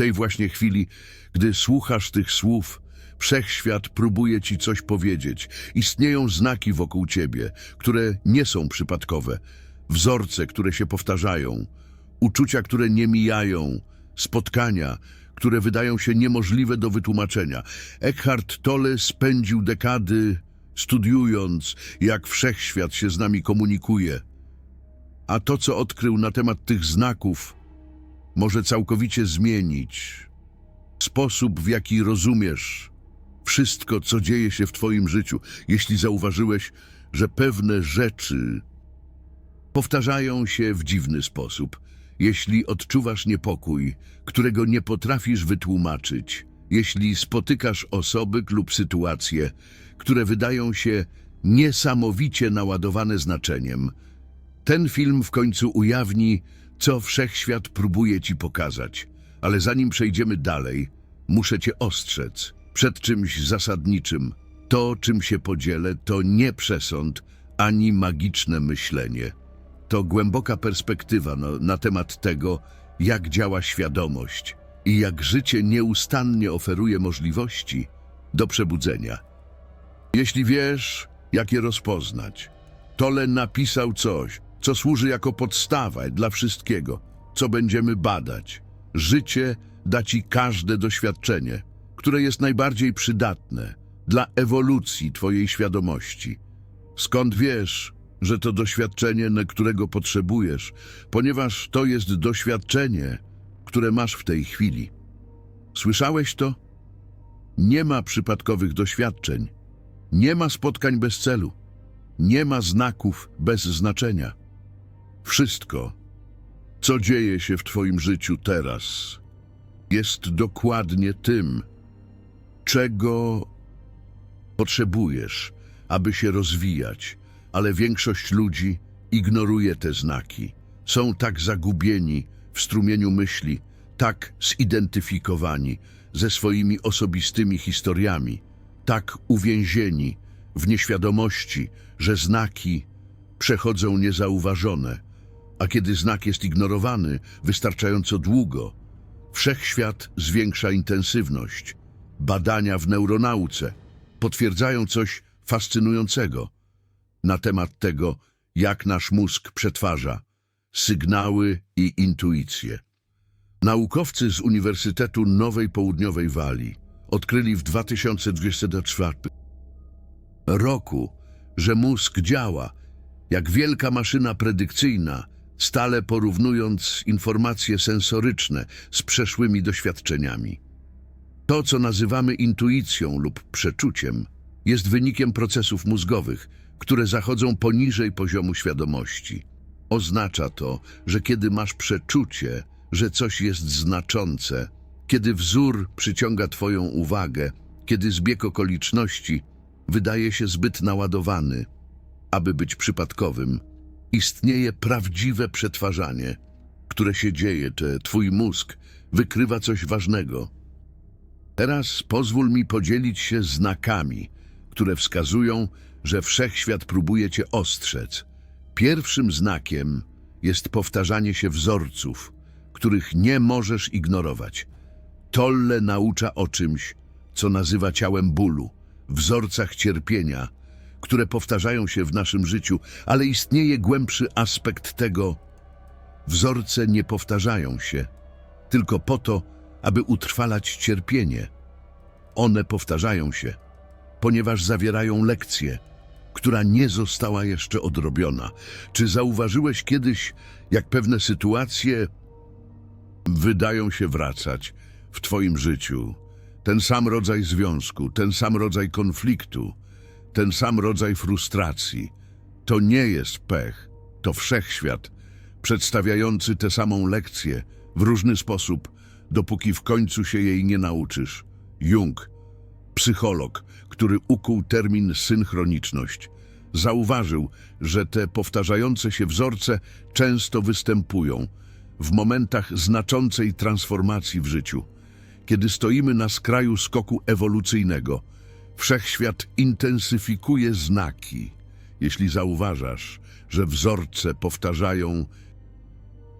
tej właśnie chwili, gdy słuchasz tych słów, wszechświat próbuje ci coś powiedzieć. Istnieją znaki wokół ciebie, które nie są przypadkowe, wzorce, które się powtarzają, uczucia, które nie mijają, spotkania, które wydają się niemożliwe do wytłumaczenia. Eckhart Tolle spędził dekady studiując, jak wszechświat się z nami komunikuje. A to, co odkrył na temat tych znaków, może całkowicie zmienić sposób, w jaki rozumiesz wszystko, co dzieje się w Twoim życiu. Jeśli zauważyłeś, że pewne rzeczy powtarzają się w dziwny sposób, jeśli odczuwasz niepokój, którego nie potrafisz wytłumaczyć, jeśli spotykasz osoby lub sytuacje, które wydają się niesamowicie naładowane znaczeniem, ten film w końcu ujawni, co wszechświat próbuje ci pokazać. Ale zanim przejdziemy dalej, muszę cię ostrzec przed czymś zasadniczym. To, czym się podzielę, to nie przesąd ani magiczne myślenie. To głęboka perspektywa no, na temat tego, jak działa świadomość i jak życie nieustannie oferuje możliwości do przebudzenia. Jeśli wiesz, jak je rozpoznać, Tole napisał coś, co służy jako podstawa dla wszystkiego, co będziemy badać. Życie da ci każde doświadczenie, które jest najbardziej przydatne dla ewolucji twojej świadomości. Skąd wiesz, że to doświadczenie, którego potrzebujesz, ponieważ to jest doświadczenie, które masz w tej chwili. Słyszałeś to? Nie ma przypadkowych doświadczeń. Nie ma spotkań bez celu. Nie ma znaków bez znaczenia. Wszystko, co dzieje się w Twoim życiu teraz, jest dokładnie tym, czego potrzebujesz, aby się rozwijać, ale większość ludzi ignoruje te znaki. Są tak zagubieni w strumieniu myśli, tak zidentyfikowani ze swoimi osobistymi historiami, tak uwięzieni w nieświadomości, że znaki przechodzą niezauważone, a kiedy znak jest ignorowany wystarczająco długo, wszechświat zwiększa intensywność. Badania w neuronauce potwierdzają coś fascynującego na temat tego, jak nasz mózg przetwarza sygnały i intuicje. Naukowcy z Uniwersytetu Nowej Południowej Walii odkryli w 2024 roku, że mózg działa jak wielka maszyna predykcyjna, stale porównując informacje sensoryczne z przeszłymi doświadczeniami. To, co nazywamy intuicją lub przeczuciem, jest wynikiem procesów mózgowych, które zachodzą poniżej poziomu świadomości. Oznacza to, że kiedy masz przeczucie, że coś jest znaczące, kiedy wzór przyciąga Twoją uwagę, kiedy zbieg okoliczności wydaje się zbyt naładowany, aby być przypadkowym, istnieje prawdziwe przetwarzanie, które się dzieje, czy Twój mózg wykrywa coś ważnego. Teraz pozwól mi podzielić się znakami, które wskazują, że wszechświat próbuje Cię ostrzec. Pierwszym znakiem jest powtarzanie się wzorców, których nie możesz ignorować. Tolle naucza o czymś, co nazywa ciałem bólu, wzorcach cierpienia, które powtarzają się w naszym życiu, ale istnieje głębszy aspekt tego. Wzorce nie powtarzają się, tylko po to, aby utrwalać cierpienie. One powtarzają się, ponieważ zawierają lekcję, która nie została jeszcze odrobiona. Czy zauważyłeś kiedyś, jak pewne sytuacje wydają się wracać w Twoim życiu? Ten sam rodzaj związku, ten sam rodzaj konfliktu, ten sam rodzaj frustracji. To nie jest pech, to wszechświat, przedstawiający tę samą lekcję w różny sposób, dopóki w końcu się jej nie nauczysz. Jung, psycholog, który ukuł termin synchroniczność, zauważył, że te powtarzające się wzorce często występują w momentach znaczącej transformacji w życiu. Kiedy stoimy na skraju skoku ewolucyjnego, wszechświat intensyfikuje znaki. Jeśli zauważasz, że wzorce powtarzają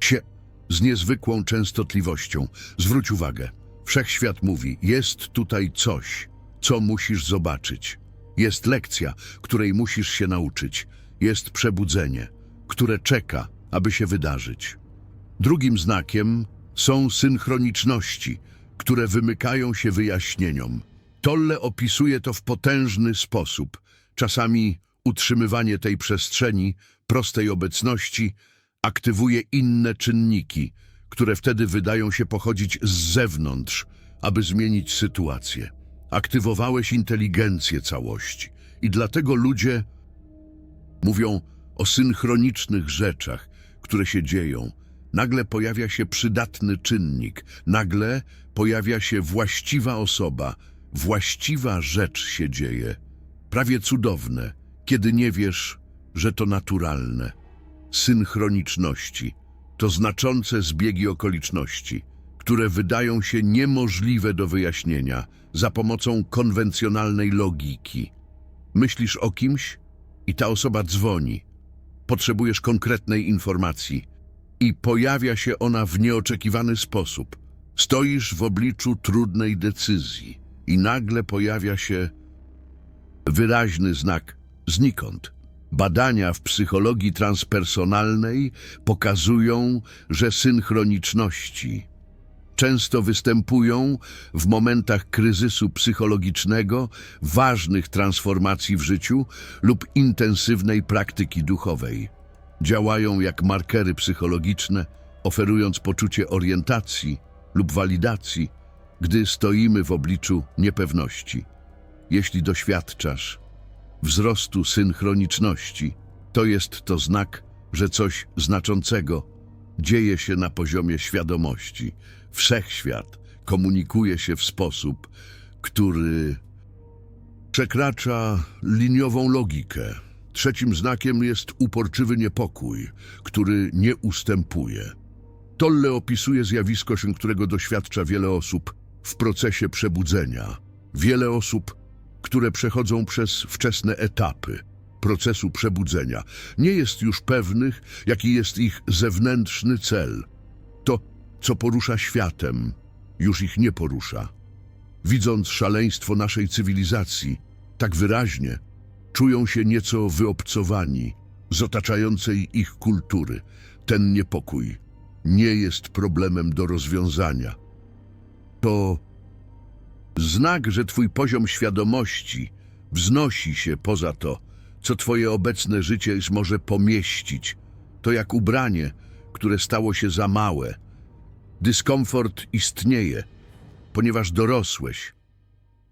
się z niezwykłą częstotliwością. Zwróć uwagę. Wszechświat mówi, jest tutaj coś, co musisz zobaczyć. Jest lekcja, której musisz się nauczyć. Jest przebudzenie, które czeka, aby się wydarzyć. Drugim znakiem są synchroniczności, które wymykają się wyjaśnieniom. Tolle opisuje to w potężny sposób. Czasami utrzymywanie tej przestrzeni, prostej obecności, aktywuje inne czynniki, które wtedy wydają się pochodzić z zewnątrz, aby zmienić sytuację. Aktywowałeś inteligencję całości i dlatego ludzie mówią o synchronicznych rzeczach, które się dzieją. Nagle pojawia się przydatny czynnik, nagle pojawia się właściwa osoba, właściwa rzecz się dzieje. Prawie cudowne, kiedy nie wiesz, że to naturalne. Synchroniczności to znaczące zbiegi okoliczności, które wydają się niemożliwe do wyjaśnienia za pomocą konwencjonalnej logiki. Myślisz o kimś i ta osoba dzwoni. Potrzebujesz konkretnej informacji i pojawia się ona w nieoczekiwany sposób. Stoisz w obliczu trudnej decyzji i nagle pojawia się wyraźny znak znikąd. Badania w psychologii transpersonalnej pokazują, że synchroniczności często występują w momentach kryzysu psychologicznego, ważnych transformacji w życiu lub intensywnej praktyki duchowej. Działają jak markery psychologiczne, oferując poczucie orientacji lub walidacji, gdy stoimy w obliczu niepewności. Jeśli doświadczasz wzrostu synchroniczności, to jest to znak, że coś znaczącego dzieje się na poziomie świadomości. Wszechświat komunikuje się w sposób, który przekracza liniową logikę. Trzecim znakiem jest uporczywy niepokój, który nie ustępuje. Tolle opisuje zjawisko, którego doświadcza wiele osób w procesie przebudzenia. Wiele osób, które przechodzą przez wczesne etapy procesu przebudzenia, nie jest już pewnych, jaki jest ich zewnętrzny cel. To, co porusza światem, już ich nie porusza. Widząc szaleństwo naszej cywilizacji tak wyraźnie, czują się nieco wyobcowani z otaczającej ich kultury. Ten niepokój nie jest problemem do rozwiązania. To znak, że twój poziom świadomości wznosi się poza to, co twoje obecne życie może pomieścić. To jak ubranie, które stało się za małe. Dyskomfort istnieje, ponieważ dorosłeś.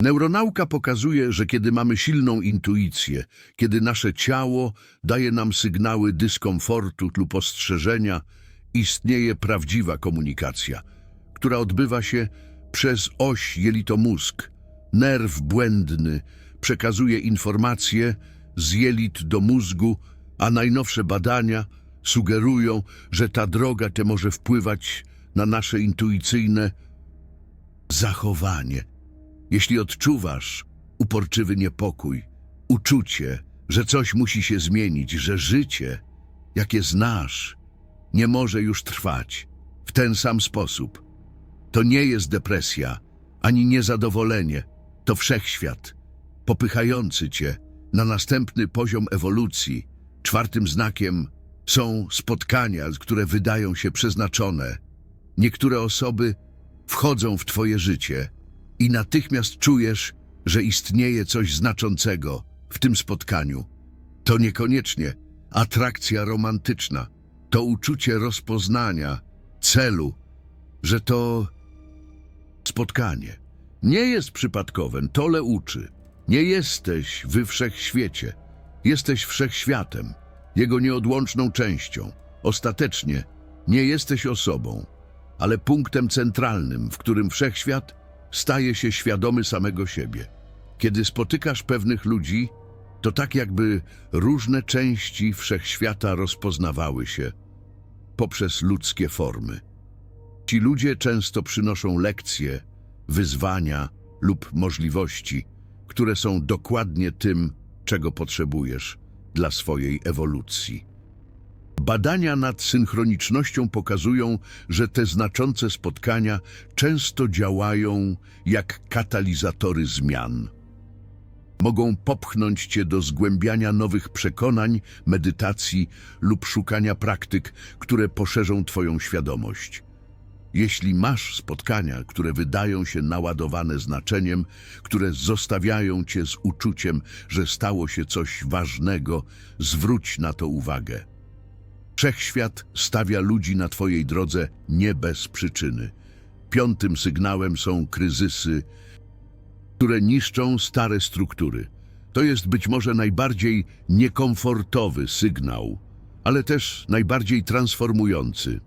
Neuronauka pokazuje, że kiedy mamy silną intuicję, kiedy nasze ciało daje nam sygnały dyskomfortu lub ostrzeżenia, istnieje prawdziwa komunikacja, która odbywa się przez oś jelito-mózg. Nerw błędny przekazuje informacje z jelit do mózgu, a najnowsze badania sugerują, że ta droga te może wpływać na nasze intuicyjne zachowanie. Jeśli odczuwasz uporczywy niepokój, uczucie, że coś musi się zmienić, że życie, jakie znasz, nie może już trwać w ten sam sposób. To nie jest depresja, ani niezadowolenie, to wszechświat, popychający cię na następny poziom ewolucji. Czwartym znakiem są spotkania, które wydają się przeznaczone. Niektóre osoby wchodzą w twoje życie i natychmiast czujesz, że istnieje coś znaczącego w tym spotkaniu. To niekoniecznie atrakcja romantyczna, to uczucie rozpoznania, celu, że to spotkanie nie jest przypadkowym, tole uczy. Nie jesteś we wszechświecie, jesteś wszechświatem, jego nieodłączną częścią. Ostatecznie nie jesteś osobą, ale punktem centralnym, w którym wszechświat staje się świadomy samego siebie. Kiedy spotykasz pewnych ludzi, to tak jakby różne części wszechświata rozpoznawały się poprzez ludzkie formy. Ci ludzie często przynoszą lekcje, wyzwania lub możliwości, które są dokładnie tym, czego potrzebujesz dla swojej ewolucji. Badania nad synchronicznością pokazują, że te znaczące spotkania często działają jak katalizatory zmian. Mogą popchnąć cię do zgłębiania nowych przekonań, medytacji lub szukania praktyk, które poszerzą twoją świadomość. Jeśli masz spotkania, które wydają się naładowane znaczeniem, które zostawiają cię z uczuciem, że stało się coś ważnego, zwróć na to uwagę. Wszechświat stawia ludzi na Twojej drodze nie bez przyczyny. Piątym sygnałem są kryzysy, które niszczą stare struktury. To jest być może najbardziej niekomfortowy sygnał, ale też najbardziej transformujący.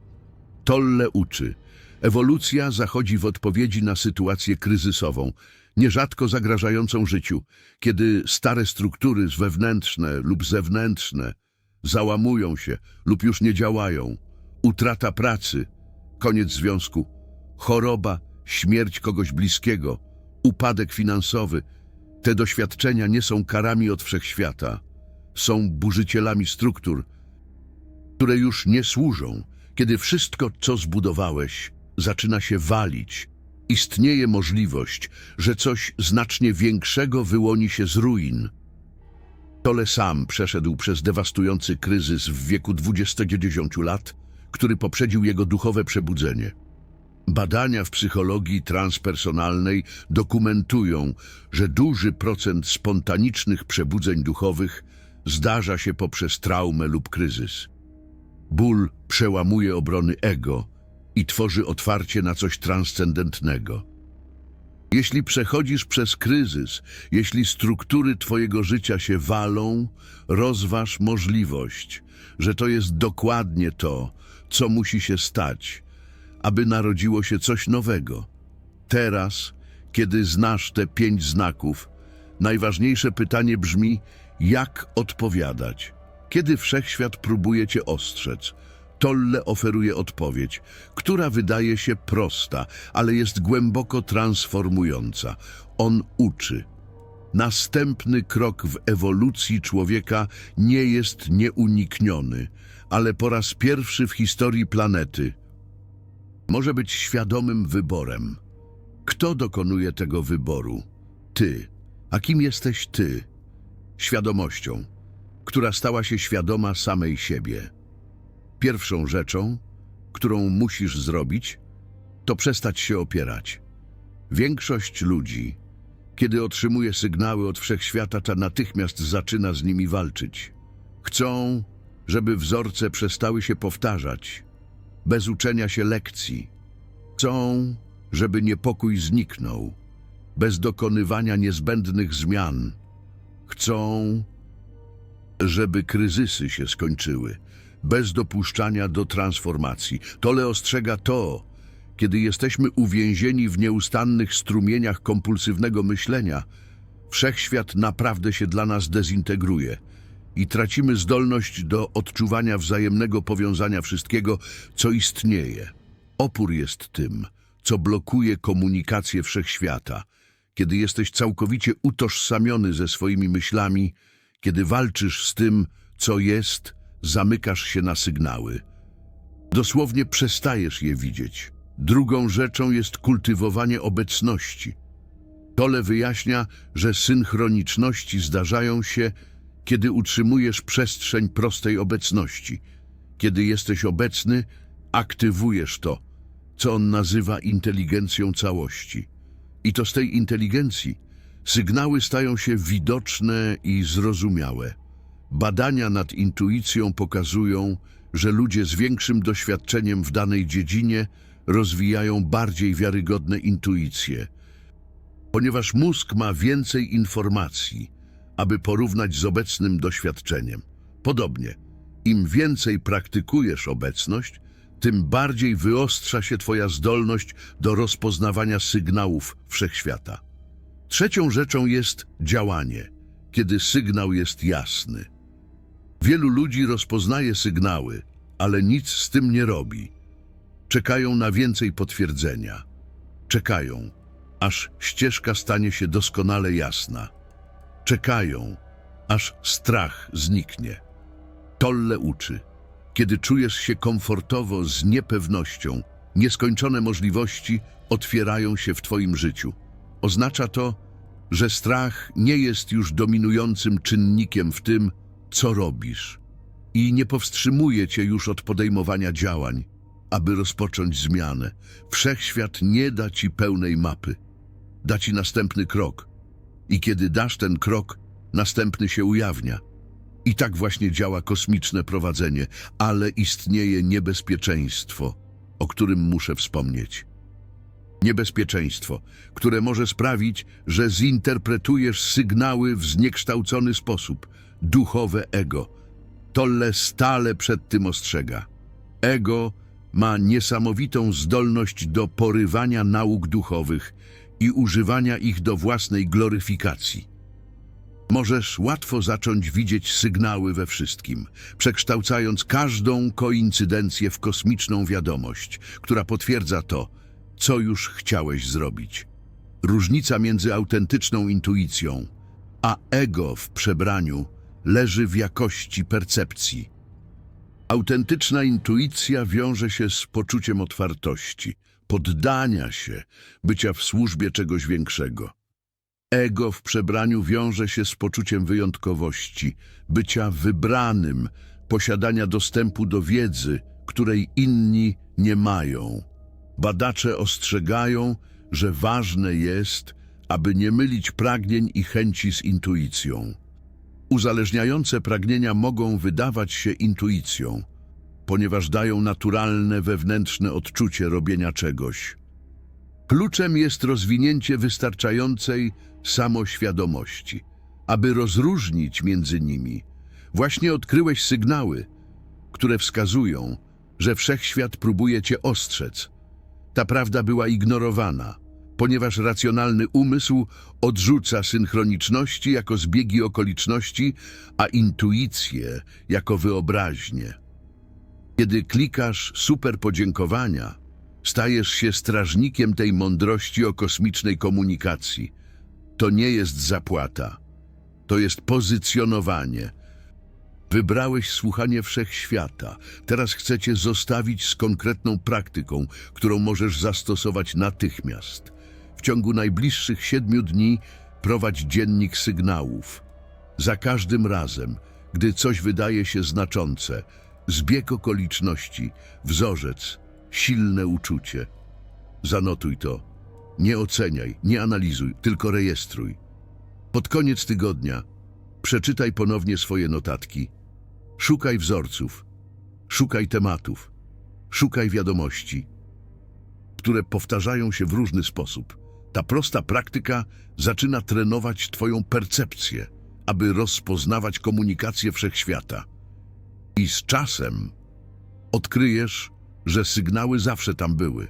Tolle uczy. Ewolucja zachodzi w odpowiedzi na sytuację kryzysową, nierzadko zagrażającą życiu, kiedy stare struktury wewnętrzne lub zewnętrzne załamują się lub już nie działają. Utrata pracy, koniec związku, choroba, śmierć kogoś bliskiego, upadek finansowy. Te doświadczenia nie są karami od wszechświata. Są burzycielami struktur, które już nie służą. Kiedy wszystko, co zbudowałeś, zaczyna się walić, istnieje możliwość, że coś znacznie większego wyłoni się z ruin. Tole sam przeszedł przez dewastujący kryzys w wieku 29 lat, który poprzedził jego duchowe przebudzenie. Badania w psychologii transpersonalnej dokumentują, że duży procent spontanicznych przebudzeń duchowych zdarza się poprzez traumę lub kryzys. Ból przełamuje obrony ego i tworzy otwarcie na coś transcendentnego. Jeśli przechodzisz przez kryzys, jeśli struktury Twojego życia się walą, rozważ możliwość, że to jest dokładnie to, co musi się stać, aby narodziło się coś nowego. Teraz, kiedy znasz te pięć znaków, najważniejsze pytanie brzmi, jak odpowiadać? Kiedy wszechświat próbuje Cię ostrzec, Tolle oferuje odpowiedź, która wydaje się prosta, ale jest głęboko transformująca. On uczy. Następny krok w ewolucji człowieka nie jest nieunikniony, ale po raz pierwszy w historii planety może być świadomym wyborem. Kto dokonuje tego wyboru? Ty. A kim jesteś ty? Świadomością, która stała się świadoma samej siebie. Pierwszą rzeczą, którą musisz zrobić, to przestać się opierać. Większość ludzi, kiedy otrzymuje sygnały od wszechświata, ta natychmiast zaczyna z nimi walczyć. Chcą, żeby wzorce przestały się powtarzać, bez uczenia się lekcji. Chcą, żeby niepokój zniknął, bez dokonywania niezbędnych zmian. Chcą, żeby kryzysy się skończyły, bez dopuszczania do transformacji. Tole ostrzega to, kiedy jesteśmy uwięzieni w nieustannych strumieniach kompulsywnego myślenia, wszechświat naprawdę się dla nas dezintegruje i tracimy zdolność do odczuwania wzajemnego powiązania wszystkiego, co istnieje. Opór jest tym, co blokuje komunikację wszechświata. Kiedy jesteś całkowicie utożsamiony ze swoimi myślami, kiedy walczysz z tym, co jest, zamykasz się na sygnały. Dosłownie przestajesz je widzieć. Drugą rzeczą jest kultywowanie obecności. Tole wyjaśnia, że synchroniczności zdarzają się, kiedy utrzymujesz przestrzeń prostej obecności. Kiedy jesteś obecny, aktywujesz to, co on nazywa inteligencją całości. I to z tej inteligencji sygnały stają się widoczne i zrozumiałe. Badania nad intuicją pokazują, że ludzie z większym doświadczeniem w danej dziedzinie rozwijają bardziej wiarygodne intuicje, ponieważ mózg ma więcej informacji, aby porównać z obecnym doświadczeniem. Podobnie, im więcej praktykujesz obecność, tym bardziej wyostrza się Twoja zdolność do rozpoznawania sygnałów wszechświata. Trzecią rzeczą jest działanie, kiedy sygnał jest jasny. Wielu ludzi rozpoznaje sygnały, ale nic z tym nie robi. Czekają na więcej potwierdzenia. Czekają, aż ścieżka stanie się doskonale jasna. Czekają, aż strach zniknie. Tolle uczy. Kiedy czujesz się komfortowo z niepewnością, nieskończone możliwości otwierają się w Twoim życiu. Oznacza to, że strach nie jest już dominującym czynnikiem w tym, co robisz i nie powstrzymuje Cię już od podejmowania działań, aby rozpocząć zmianę. Wszechświat nie da Ci pełnej mapy, da Ci następny krok. I kiedy dasz ten krok, następny się ujawnia. I tak właśnie działa kosmiczne prowadzenie, ale istnieje niebezpieczeństwo, o którym muszę wspomnieć. Niebezpieczeństwo, które może sprawić, że zinterpretujesz sygnały w zniekształcony sposób, duchowe ego. Tolle stale przed tym ostrzega. Ego ma niesamowitą zdolność do porywania nauk duchowych i używania ich do własnej gloryfikacji. Możesz łatwo zacząć widzieć sygnały we wszystkim, przekształcając każdą koincydencję w kosmiczną wiadomość, która potwierdza to, co już chciałeś zrobić. Różnica między autentyczną intuicją a ego w przebraniu leży w jakości percepcji. Autentyczna intuicja wiąże się z poczuciem otwartości, poddania się, bycia w służbie czegoś większego. Ego w przebraniu wiąże się z poczuciem wyjątkowości, bycia wybranym, posiadania dostępu do wiedzy, której inni nie mają. Badacze ostrzegają, że ważne jest, aby nie mylić pragnień i chęci z intuicją. Uzależniające pragnienia mogą wydawać się intuicją, ponieważ dają naturalne wewnętrzne odczucie robienia czegoś. Kluczem jest rozwinięcie wystarczającej samoświadomości, aby rozróżnić między nimi. Właśnie odkryłeś sygnały, które wskazują, że wszechświat próbuje cię ostrzec. Ta prawda była ignorowana, ponieważ racjonalny umysł odrzuca synchroniczności jako zbiegi okoliczności, a intuicję jako wyobraźnię. Kiedy klikasz super podziękowania, stajesz się strażnikiem tej mądrości o kosmicznej komunikacji. To nie jest zapłata, to jest pozycjonowanie. Wybrałeś słuchanie wszechświata. Teraz chcecie zostawić z konkretną praktyką, którą możesz zastosować natychmiast. W ciągu najbliższych siedmiu dni prowadź dziennik sygnałów. Za każdym razem, gdy coś wydaje się znaczące, zbieg okoliczności, wzorzec, silne uczucie. Zanotuj to. Nie oceniaj, nie analizuj, tylko rejestruj. Pod koniec tygodnia przeczytaj ponownie swoje notatki. Szukaj wzorców, szukaj tematów, szukaj wiadomości, które powtarzają się w różny sposób. Ta prosta praktyka zaczyna trenować Twoją percepcję, aby rozpoznawać komunikację wszechświata. I z czasem odkryjesz, że sygnały zawsze tam były.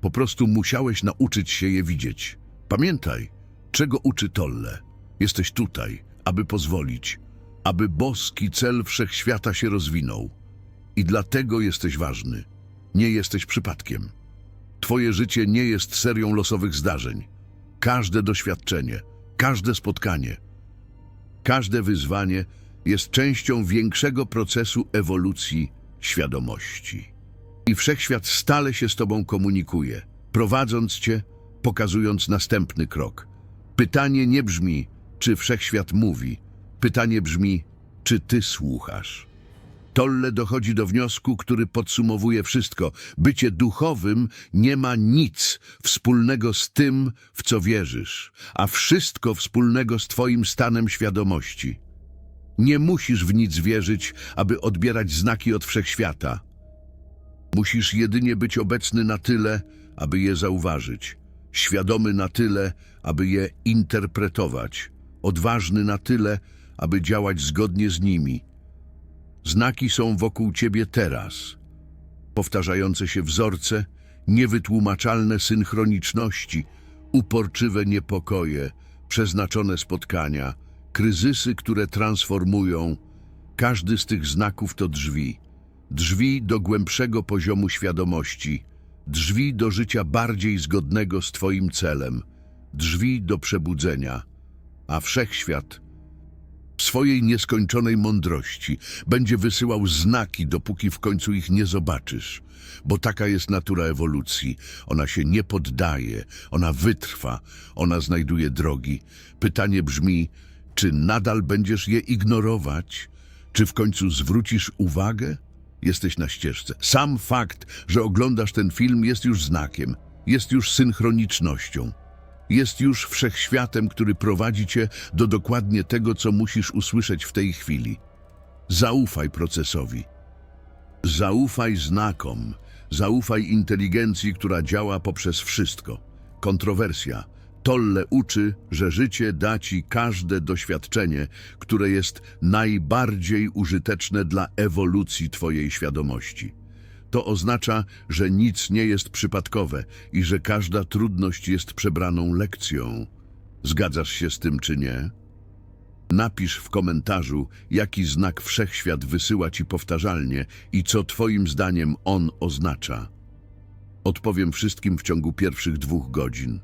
Po prostu musiałeś nauczyć się je widzieć. Pamiętaj, czego uczy Tolle. Jesteś tutaj, aby pozwolić, aby boski cel wszechświata się rozwinął. I dlatego jesteś ważny. Nie jesteś przypadkiem. Twoje życie nie jest serią losowych zdarzeń. Każde doświadczenie, każde spotkanie, każde wyzwanie jest częścią większego procesu ewolucji świadomości. I wszechświat stale się z Tobą komunikuje, prowadząc Cię, pokazując następny krok. Pytanie nie brzmi, czy wszechświat mówi. Pytanie brzmi, czy Ty słuchasz. Tolle dochodzi do wniosku, który podsumowuje wszystko. Bycie duchowym nie ma nic wspólnego z tym, w co wierzysz, a wszystko wspólnego z Twoim stanem świadomości. Nie musisz w nic wierzyć, aby odbierać znaki od wszechświata. Musisz jedynie być obecny na tyle, aby je zauważyć, świadomy na tyle, aby je interpretować, odważny na tyle, aby działać zgodnie z nimi. Znaki są wokół ciebie teraz. Powtarzające się wzorce, niewytłumaczalne synchroniczności, uporczywe niepokoje, przeznaczone spotkania, kryzysy, które transformują. Każdy z tych znaków to drzwi. Drzwi do głębszego poziomu świadomości, drzwi do życia bardziej zgodnego z Twoim celem, drzwi do przebudzenia, a wszechświat W swojej nieskończonej mądrości będzie wysyłał znaki, dopóki w końcu ich nie zobaczysz. Bo taka jest natura ewolucji. Ona się nie poddaje, ona wytrwa, ona znajduje drogi. Pytanie brzmi, czy nadal będziesz je ignorować? Czy w końcu zwrócisz uwagę? Jesteś na ścieżce. Sam fakt, że oglądasz ten film jest już znakiem, jest już synchronicznością. Jest już wszechświatem, który prowadzi cię do dokładnie tego, co musisz usłyszeć w tej chwili. Zaufaj procesowi. Zaufaj znakom. Zaufaj inteligencji, która działa poprzez wszystko. Kontrowersja. Tolle uczy, że życie da ci każde doświadczenie, które jest najbardziej użyteczne dla ewolucji twojej świadomości. To oznacza, że nic nie jest przypadkowe i że każda trudność jest przebraną lekcją. Zgadzasz się z tym czy nie? Napisz w komentarzu, jaki znak wszechświat wysyła ci powtarzalnie i co twoim zdaniem on oznacza. Odpowiem wszystkim w ciągu pierwszych dwóch godzin.